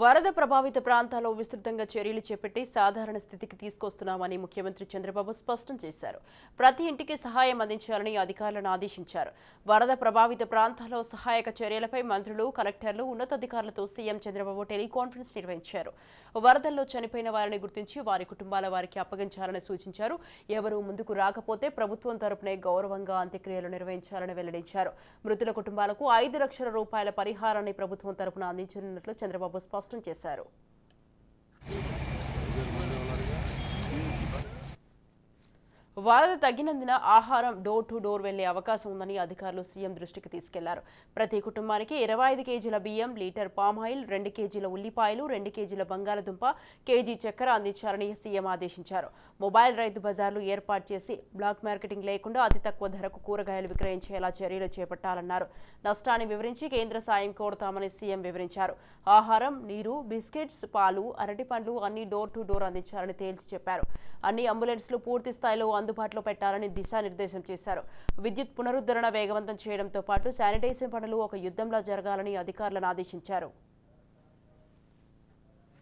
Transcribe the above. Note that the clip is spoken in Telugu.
వరద ప్రభావిత ప్రాంతాల్లో విస్తృతంగా చర్యలు చేపట్టి సాధారణ స్థితికి తీసుకొస్తున్నామని ముఖ్యమంత్రి చంద్రబాబు స్పష్టం చేశారు. ప్రతి ఇంటికి సహాయం అందించాలని అధికారులను ఆదేశించారు. వరద ప్రభావిత ప్రాంతాల్లో సహాయక చర్యలపై మంత్రులు కలెక్టర్లు ఉన్నతాధికారులతో సీఎం చంద్రబాబు టెలికాన్ఫరెన్స్ నిర్వహించారు. వరదల్లో చనిపోయిన వారిని గుర్తించి వారి కుటుంబాల వారికి అప్పగించాలని సూచించారు. ఎవరూ ముందుకు రాకపోతే ప్రభుత్వం తరపునే గౌరవంగా అంత్యక్రియలు నిర్వహించాలని వెల్లడించారు. మృతుల కుటుంబాలకు ఐదు లక్షల రూపాయల పరిహారాన్ని ప్రభుత్వం తరపున అందించనున్నట్లు చంద్రబాబు స్పష్టం చేశారు. వరద తగ్గినందున ఆహారం డోర్ టు డోర్ వెళ్ళే అవకాశం ఉందని అధికారులు సీఎం దృష్టికి తీసుకెళ్ళారు. ప్రతి కుటుంబానికి ఇరవై ఐదు కేజీల బియ్యం లీటర్ పామాయిల్ రెండు కేజీల ఉల్లిపాయలు రెండు కేజీల బంగాళదుంప కేజీ చక్కెర అందించాలని సీఎం ఆదేశించారు. మొబైల్ రైతు బజార్లు ఏర్పాటు చేసి బ్లాక్ మార్కెటింగ్ లేకుండా అతి తక్కువ ధరకు కూరగాయలు విక్రయించేలా చర్యలు చేపట్టాలన్నారు. నష్టాన్ని వివరించి కేంద్ర సాయం కోరుతామని సీఎం వివరించారు. ఆహారం నీరు బిస్కెట్స్ పాలు అరటిపండ్లు అన్ని డోర్ టు డోర్ అందించాలని తేల్చి చెప్పారు. అన్ని అంబులెన్స్లు పూర్తి స్థాయిలో అందుబాటులో పెట్టాలని దిశానిర్దేశం చేశారు. విద్యుత్ పునరుద్ధరణ వేగవంతం చేయడంతో పాటు శానిటైజేషన్ పనులు ఒక యుద్ధంలా జరగాలని అధికారులను ఆదేశించారు.